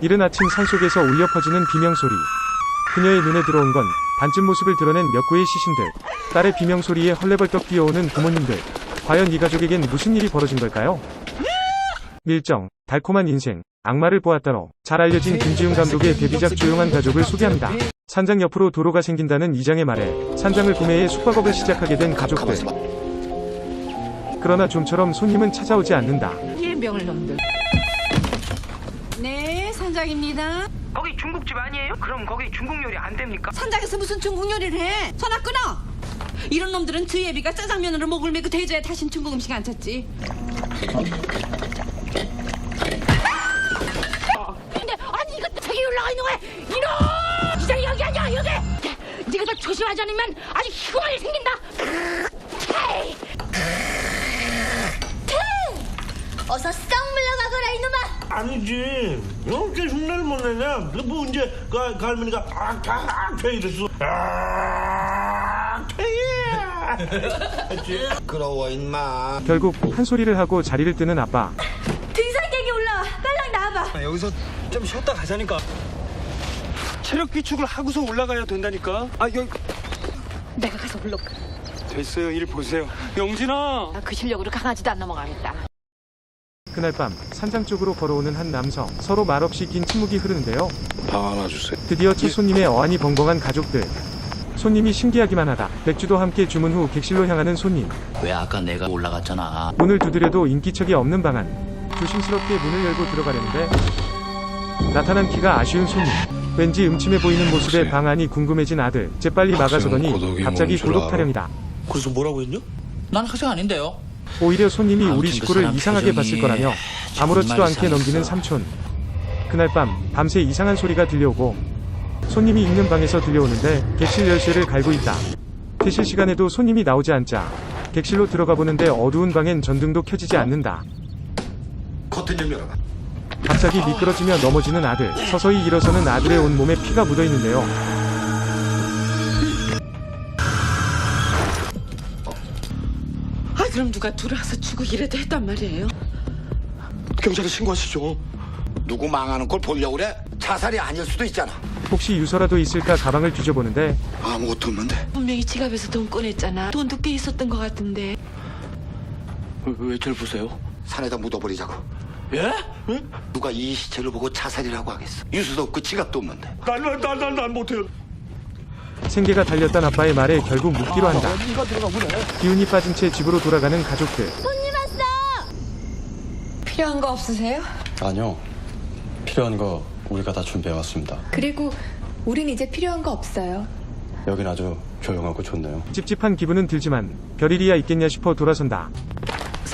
이른 아침 산속에서 울려 퍼지는 비명소리. 그녀의 눈에 들어온 건 반쯤 모습을 드러낸 몇 구의 시신들. 딸의 비명소리에 헐레벌떡 뛰어오는 부모님들. 과연 이 가족에겐 무슨 일이 벌어진 걸까요? 밀정, 달콤한 인생, 악마를 보았다로 잘 알려진 김지훈 감독의 데뷔작 조용한 가족을 소개합니다. 산장 옆으로 도로가 생긴다는 이장의 말에 산장을 구매해 숙박업을 시작하게 된 가족들. 그러나 좀처럼 손님은 찾아오지 않는다. 예병을 놈들. 네, 산장입니다. 거기 중국집 아니에요? 그럼 거기 중국 요리 안 됩니까? 산장에서 무슨 중국 요리를 해? 전화 끊어. 이런 놈들은 그 예비가 짜장면으로 목을 메고 대줘야 다신 중국 음식 안 찾지. 근데 아니 이거 저기 올라가 있는 거야. 이놈! 이장 여기 아니야 여기. 야, 네가 더 조심하지 않으면 아주 희고하게 생긴다. 헤이. 어서 썩 물러가거라 이놈 아 아니지. 어떻게 흉내를 못 내냐? 그뭐 언제 그 갈머니가 아아아 이랬어. 아 했지. 부끄러워 임마 결국 한 소리를 하고 자리를 뜨는 아빠. 등산객이 올라와 빨랑 나와봐 여기서 좀 쉬었다 가자니까. 체력 비축을 하고서 올라가야 된다니까. 아 여기 내가 가서 불러. 됐어요. 일 보세요. 영진아. 그 실력으로 강아지도 안 넘어가겠다. 그날 밤 산장 쪽으로 걸어오는 한 남성. 서로 말없이 긴 침묵이 흐르는데요. 방 하나 주세요 드디어 첫 손님의 어안이 벙벙한 가족들. 손님이 신기하기만 하다. 맥주도 함께 주문 후 객실로 향하는 손님. 왜 아까 내가 올라갔잖아. 문을 두드려도 인기척이 없는 방안. 조심스럽게 문을 열고 들어가려는데 나타난 키가 아쉬운 손님. 왠지 음침해 보이는 모습에 방 안이 궁금해진 아들. 재빨리 막아서더니 갑자기 고독? 타령이다. 그래서 뭐라고 했냐? 난 학생 아닌데요. 오히려 손님이 우리 식구를 이상하게 봤을 거라며 아무렇지도 않게 넘기는. 삼촌. 그날 밤 밤새 이상한 소리가 들려오고 손님이 있는 방에서 들려오는데 객실 열쇠를 갈고 있다. 퇴실 시간에도 손님이 나오지 않자 객실로 들어가 보는데 어두운 방엔 전등도 켜지지 않는다. 커튼 좀 열어봐 갑자기 미끄러지며 넘어지는 아들. 서서히 일어서는 아들의 온몸에 피가 묻어 있는데요. 그럼 누가 들어와서 주고 이래도 했단 말이에요? 경찰에 신고하시죠 누구 망하는 걸 보려고 그래? 자살이 아닐 수도 있잖아 혹시 유서라도 있을까 가방을 뒤져보는데 아무것도 없는데 분명히 지갑에서 돈 꺼냈잖아. 돈도 꽤 있었던 것 같은데. 왜절 보세요? 산에다 묻어버리자고 예? 누가 이 시체를 보고 자살이라고 하겠어 유수도 없고 지갑도 없는데 난 난난 못해요. 생계가 달렸던 아빠의 말에 결국 묻기로 한다. 기운이 빠진 채 집으로 돌아가는 가족들. 손님 왔어 필요한 거 없으세요? 아니요. 필요한 거 우리가 다 준비해 왔습니다. 그리고 우린 이제 필요한 거 없어요 여긴 아주 조용하고 좋네요. 찝찝한 기분은 들지만 별일이야 있겠냐 싶어 돌아선다.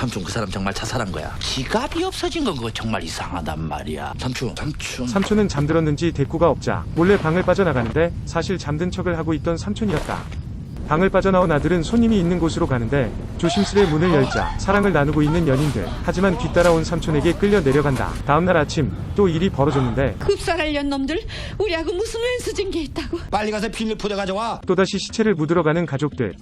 삼촌 그 사람 정말 자살한 거야. 지갑이 없어진 건 그거 정말 이상하단 말이야. 삼촌. 삼촌. 삼촌은 잠들었는지 대꾸가 없자 몰래 방을 빠져나가는데 사실 잠든 척을 하고 있던 삼촌이었다. 방을 빠져나온 아들은 손님이 있는 곳으로 가는데 조심스레 문을 열자 사랑을 나누고 있는 연인들. 하지만 뒤따라온 삼촌에게 끌려 내려간다. 다음날 아침 또 일이 벌어졌는데 급살하려는 놈들 우리하고 무슨 왼수진 게 있다고. 빨리 가서 비닐 포대 가져와 또다시 시체를 묻으러 가는 가족들.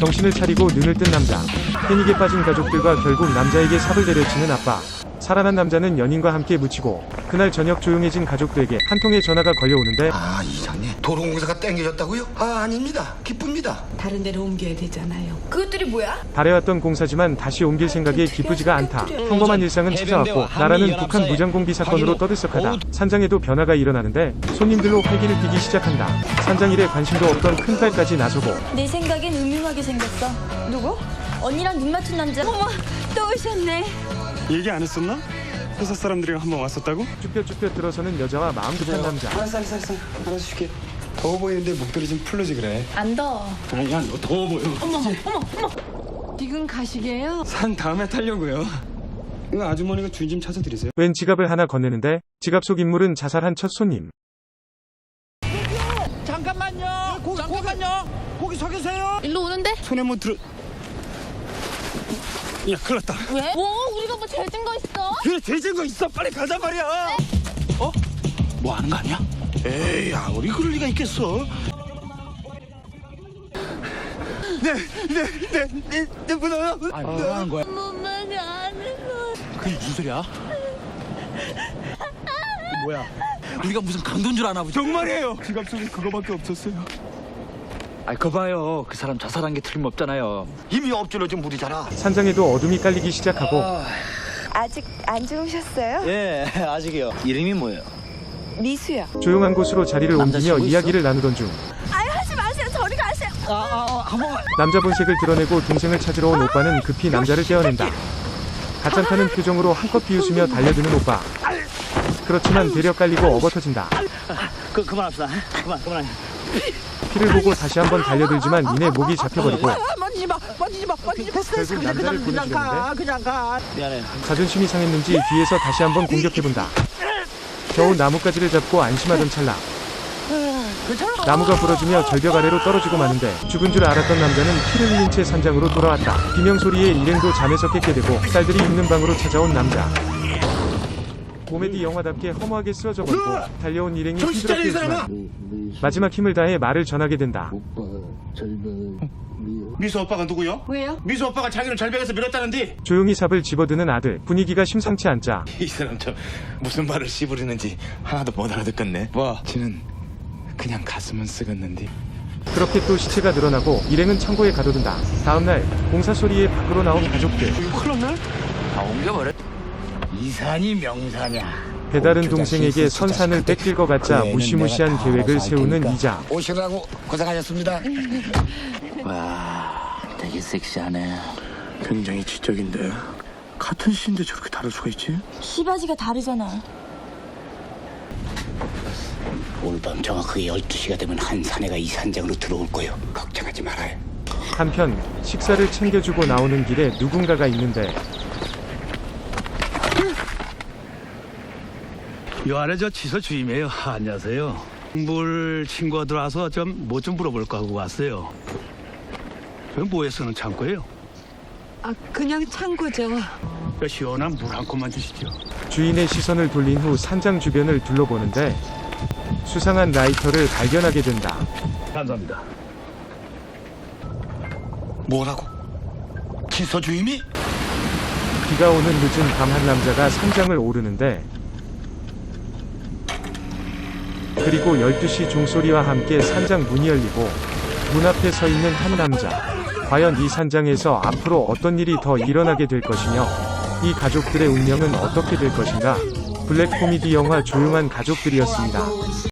정신을 차리고 눈을 뜬 남자. 패닉에 빠진 가족들과 결국 남자에게 삽을 내려치는 아빠. 살아난 남자는 연인과 함께 묻히고 그날 저녁 조용해진 가족들에게 한 통의 전화가 걸려오는데 아 이장님 도로공사가 땡겨졌다고요? 아 아닙니다 기쁩니다 다른 데로 옮겨야 되잖아요. 그것들이 뭐야? 바래왔던 공사지만 다시 옮길 생각에 기쁘지가 않다. 평범한 일상은 찾아왔고 나라는 북한 무장공비 사건으로 떠들썩하다. 산장에도 변화가 일어나는데 손님들로 활기를 띠기 시작한다. 산장 일에 관심도 없던 큰딸까지 나서고 내 생각엔 음흉하게 생겼어 누구? 언니랑 눈 맞춘 남자 어머 또 오셨네 얘기 안 했었나? 회사 사람들이랑 한번 왔었다고? 쭈뼛쭈뼛 들어서는 여자와 마음 급한 남자. 알았어, 알았어, 알았어. 알아서 줄게. 더워 보이는데 목도리 좀 풀르지 그래. 안 더워 아니야, 너 더워 보여. 지금 가시게요? 산 다음에 타려고요. 이거 아주머니가 주인 좀 찾아드리세요. 웬 지갑을 하나 건네는데 지갑 속 인물은 자살한 첫 손님. 잠깐만요. 잠깐만요. 거기 서 계세요. 일로 오는데? 손에 뭐 들어. 야, 큰일 났다. 왜? 뭐? 우리가 뭐 죄진 거 있어? 그래, 대진 거 있어. 빨리 가자 말이야. 뭐 하는 거 아니야? 에이 아무리 그럴 리가 있겠어. 네, 네, 네, 네, 네, 뭐야? 아, 뭐 하는 거야? 엄마가 아는 거 그게 무슨 소리야? 뭐야? 우리가 무슨 강도인 줄 아나 보지? 정말이에요. 지갑 속에 그거밖에 없었어요. 아이 거 봐요. 그 사람 자살한 게 틀림없잖아요. 이미 엎질러진 물이잖아. 산장에도 어둠이 깔리기 시작하고 아 직 안 주무셨어요? 예, 아직이요. 이름이 뭐예요? 미수요. 조용한 곳으로 자리를 옮기며 있어? 이야기를 나누던 중 아유 하지 마세요. 저리 가세요. 남자 본색을 드러내고 동생을 찾으러 온 오빠는 급히 남자를 떼어낸다. 가짠타는 표정으로 한껏 비웃으며 달려드는 오빠. 그렇지만 되려 깔리고 업어터진다. 그 그만합시다. 그만 그만. 피를 보고 다시 한번 달려들지만 이내 목이 잡혀버리고. 결국 남자를. 미안해. 자존심이 상했는지 뒤에서 다시 한번 공격해본다. 겨우 나뭇가지를 잡고 안심하던 찰나 나무가 부러지며 절벽 아래로 떨어지고 마는데 죽은 줄 알았던 남자는 피를 흘린 채 산장으로 돌아왔다. 비명 소리에 일행도 잠에서 깼게 되고 딸들이 있는 방으로 찾아온 남자. 코미디 영화답게 허무하게 쓰러져 버리고 달려온 일행이 힘들었게 했지만 마지막 힘을 다해 말을 전하게 된다. 미수 오빠가 누구요? 왜요? 미수 오빠가 자기를 절벽에서 밀었다는데 조용히 삽을 집어드는 아들. 분위기가 심상치 않자 이 사람 저 무슨 말을 씨부리는지 하나도 못 알아듣겠네. 뭐? 지는 그냥 가슴은 쓰겠는데. 그렇게 또 시체가 늘어나고 일행은 창고에 가둬둔다. 다음날 공사 소리에 밖으로 나온 가족들. 다 옮겨버려. 이산이 명사냐? 배다른 동생에게 선산을 뺏길 것 같자 무시무시한 계획을 세우는 이자. 오시느라고 고생하셨습니다. 와, 되게 섹시하네. 굉장히 지적인데 같은 시인데 저렇게 다를 수가 있지? 시바지가 다르잖아. 오늘 밤 정확하게 12시가 되면 한 사내가 이 산장으로 들어올 거예요. 걱정하지 말아요. 한편 식사를 챙겨주고 나오는 길에 누군가가 있는데 요 안에 저 취소 주임이에요. 안녕하세요. 물 친구가 들어와서 좀 뭐 좀 물어볼까 하고 왔어요. 저 뭐에 쓰는 창고예요? 아, 그냥 창고죠. 저 시원한 물 한 컵만 주시죠. 주인의 시선을 돌린 후 산장 주변을 둘러보는데 수상한 라이터를 발견하게 된다. 감사합니다. 뭐라고? 기서 주임이? 비가 오는 늦은 밤 한 남자가 산장을 오르는데 그리고 12시 종소리와 함께 산장 문이 열리고 문 앞에 서 있는 한 남자. 과연 이 산장에서 앞으로 어떤 일이 더 일어나게 될 것이며 이 가족들의 운명은 어떻게 될 것인가? 블랙 코미디 영화 조용한 가족들이었습니다.